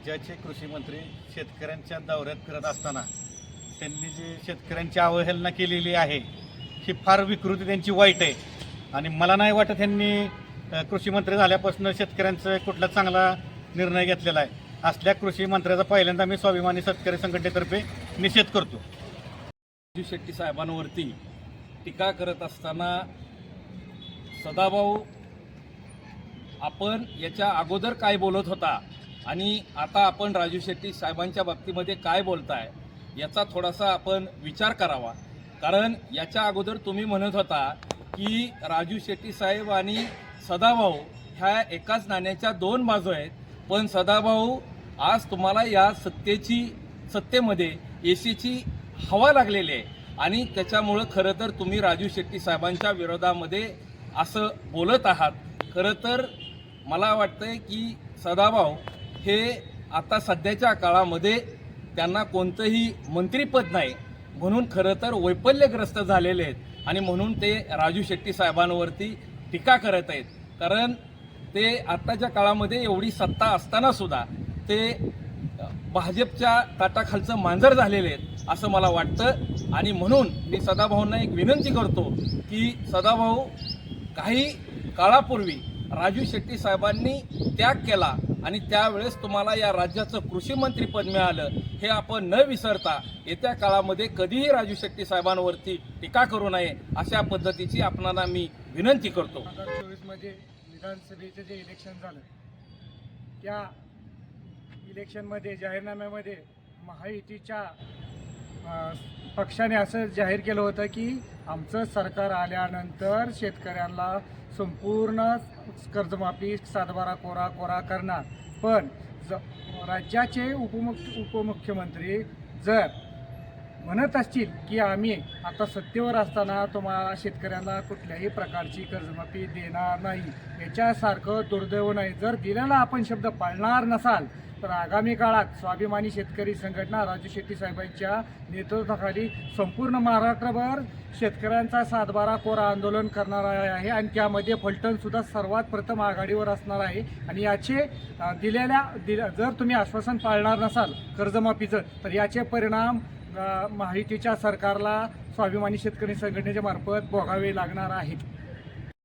राज्याचे कृषी मंत्री शेतकऱ्यांच्या दौऱ्यात फिरत असताना त्यांनी जी शेतकऱ्यांची अवहेलना केलेली आहे ही फार विकृती त्यांची वाईट आहे. आणि मला नाही वाटत त्यांनी कृषीमंत्री कृषी मंत्री झाल्यापासून शेतकऱ्यांचा कुठला चांगला निर्णय घेतलेला आहे. असल्या कृषी मंत्र्याचा पहिल्यांदा मी स्वाभिमानी शेतकरी संघटनेतर्फे निषेध करतो. जी शेट्टी साहेबांवरती टीका करत असताना सदाभाऊ आपण याच्या अगोदर काय बोलत होता? आणि आता आपण राजू शेट्टी साहेबांच्या बाबतीमध्ये काय बोलताय याचा थोडासा आपण विचार करावा. कारण याच्या अगोदर तुम्ही म्हणत होता की राजू शेट्टी साहेब आणि सदाभाऊ ह्या एकाच नाण्याच्या दोन बाजू आहेत. पण सदाभाऊ आज तुम्हाला या सत्तेची सत्तेमध्ये एसीची हवा लागलेली आहे. आणि त्याच्यामुळं खरं तर तुम्ही राजू शेट्टी साहेबांच्या विरोधामध्ये असं बोलत आहात. खरं तर मला वाटतंय की सदाभाऊ हे आता सध्याच्या काळामध्ये त्यांना कोणतंही मंत्रीपद नाही. म्हणून खरं तर वैफल्यग्रस्त झालेले आहेत. आणि म्हणून ते राजू शेट्टी साहेबांवरती टीका करत आहेत. कारण ते आत्ताच्या काळामध्ये एवढी सत्ता असताना सुद्धा ते भाजपच्या ताटाखालचं मांजर झालेले आहेत असं मला वाटतं. आणि म्हणून मी सदाभाऊंना एक विनंती करतो की सदाभाऊ काही काळापूर्वी राजू शेट्टी साहेबांनी त्याग केला. आणि त्यावेळेस तुम्हाला या राज्याचं कृषी मंत्रीपद मिळालं हे आपण न विसरता येत्या काळामध्ये कधीही राजू शेट्टी साहेबांवरती टीका करू नये अशा पद्धतीची आपणाला मी विनंती करतो. दोन हजार चोवीसमध्ये विधानसभेचं जे इलेक्शन झालं त्या इलेक्शनमध्ये जाहीरनाम्यामध्ये महायुतीच्या पक्षाने असं जाहीर केलं होतं की आमचं सरकार आल्यानंतर शेतकऱ्यांना संपूर्ण कर्जमाफी सातबारा कोरा कोरा करणार. पण ज राज्याचे उपमुख्य उपमुख्यमंत्री जर म्हणत असतील की आम्ही आता सत्तेवर असताना तुम्हाला शेतकऱ्यांना कुठल्याही प्रकारची कर्जमाफी देणार नाही. याच्यासारखं दुर्दैव नाही. जर दिलेला आपण शब्द पाळणार नसाल तर आगामी काळात स्वाभिमानी शेतकरी संघटना राजू शेट्टी साहेबांच्या नेतृत्वाखाली संपूर्ण महाराष्ट्रभर शेतकऱ्यांचा सातबारा कोरा आंदोलन करणार आहे आणि त्यामध्ये फलटणसुद्धा सर्वात प्रथम आघाडीवर असणार आहे. आणि याचे दिलेल्या दिल्या जर तुम्ही आश्वासन पाळणार नसाल कर्जमाफीचं तर याचे परिणाम माहितीच्या सरकारला स्वाभिमानी शेतकरी संघटनेच्या मार्फत भोगावे लागणार आहेत.